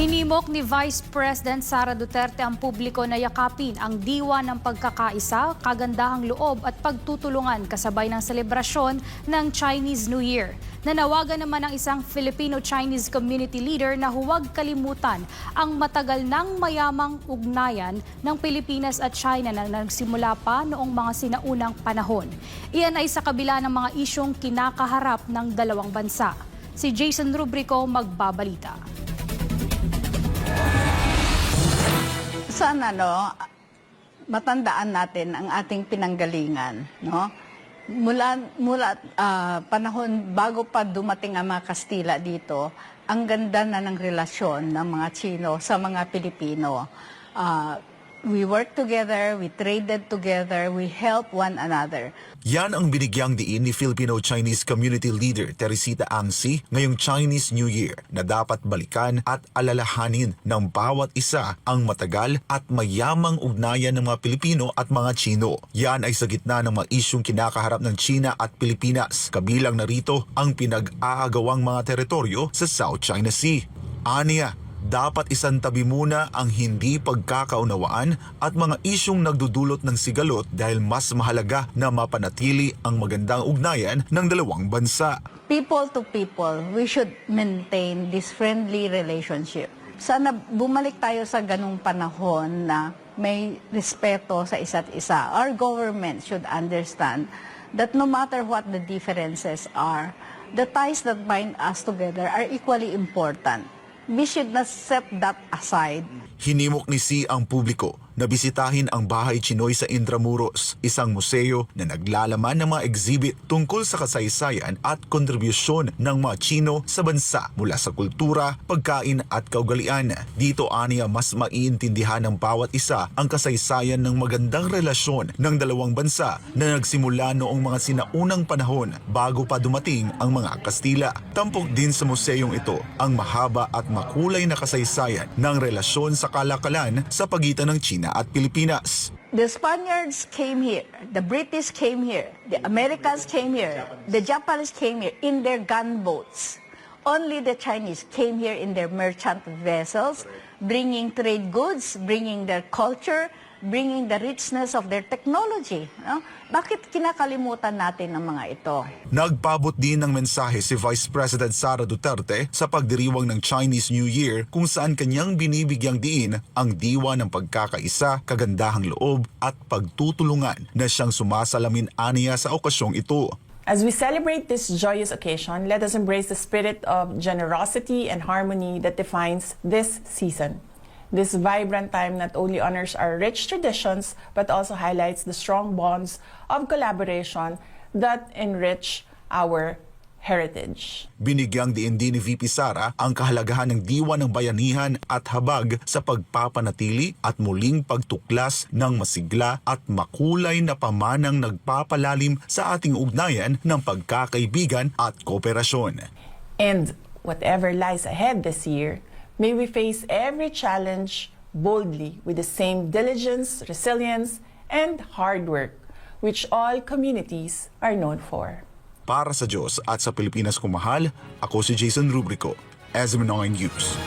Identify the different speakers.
Speaker 1: Hinimok ni Vice President Sara Duterte ang publiko na yakapin ang diwa ng pagkakaisa, kagandahang loob at pagtutulungan kasabay ng selebrasyon ng Chinese New Year. Nanawagan naman ang isang Filipino-Chinese community leader na huwag kalimutan ang matagal nang mayamang ugnayan ng Pilipinas at China na nagsimula pa noong mga sinaunang panahon. Iyan ay sa kabila ng mga isyong kinakaharap ng dalawang bansa. Si Jason Rubrico magbabalita.
Speaker 2: Sana no matandaan natin ang ating pinanggalingan no? Mula mula ah, panahon bago pa dumating ang mga Kastila dito ang ganda na ng relasyon ng mga Chino sa mga Pilipino. Ah, we work together we traded together we help one another
Speaker 3: Yan ang binigyang diin ni Filipino-Chinese Community Leader Teresita Angsi ngayong Chinese New Year na dapat balikan at alalahanin ng bawat isa ang matagal at mayamang ugnayan ng mga Pilipino at mga Chino. Yan ay sa gitna ng mga isyong kinakaharap ng China at Pilipinas. Kabilang narito ang pinag-aagawang mga teritoryo sa South China Sea. Aniya, dapat isantabi muna ang hindi pagkakaunawaan at mga isyong nagdudulot ng sigalot dahil mas mahalaga na mapanatili ang magandang ugnayan ng dalawang bansa.
Speaker 2: people to people, we should maintain this friendly relationship. Sana bumalik tayo sa ganung panahon na may respeto sa isa't isa. Our government should understand that no matter what the differences are, the ties that bind us together are equally important. We should not set that aside.
Speaker 3: Hinimok ni Si ang publiko na bisitahin ang Bahay Chinoy sa Intramuros, isang museo na naglalaman ng mga exhibit tungkol sa kasaysayan at kontribusyon ng mga Chino sa bansa mula sa kultura, pagkain at kaugalian. Dito aniya mas maiintindihan ng bawat isa ang kasaysayan ng magandang relasyon ng dalawang bansa na nagsimula noong mga sinaunang panahon bago pa dumating ang mga Kastila. Tampok din sa museong ito ang mahaba at makulay na kasaysayan ng relasyon sa kalakalan sa pagitan ng China at Pilipinas.
Speaker 2: The Spaniards came here, the British came here, the Americans came here, the Japanese came here in their gunboats. Only the Chinese came here in their merchant vessels, bringing trade goods, bringing their culture, bringing the richness of their technology. No? Bakit kinakalimutan natin ang mga ito?
Speaker 3: Nagpabot din ng mensahe si Vice President Sara Duterte sa pagdiriwang ng Chinese New Year kung saan kanyang binibigyang diin ang diwa ng pagkakaisa, kagandahang loob at pagtutulungan na siyang sumasalamin aniya sa okasyong ito.
Speaker 4: As we celebrate this joyous occasion, let us embrace the spirit of generosity and harmony that defines this season. This vibrant time not only honors our rich traditions, but also highlights the strong bonds of collaboration that enrich our heritage.
Speaker 3: Binigyang diin din ni VP Sara ang kahalagahan ng diwa ng bayanihan at habag sa pagpapanatili at muling pagtuklas ng masigla at makulay na pamanang nagpapalalim sa ating ugnayan ng pagkakaibigan at kooperasyon.
Speaker 4: And whatever lies ahead this year, may we face every challenge boldly with the same diligence, resilience, and hard work, which all communities are known for.
Speaker 3: Para sa Diyos at sa Pilipinas kumahal, ako si Jason Rubrico, SM9 News.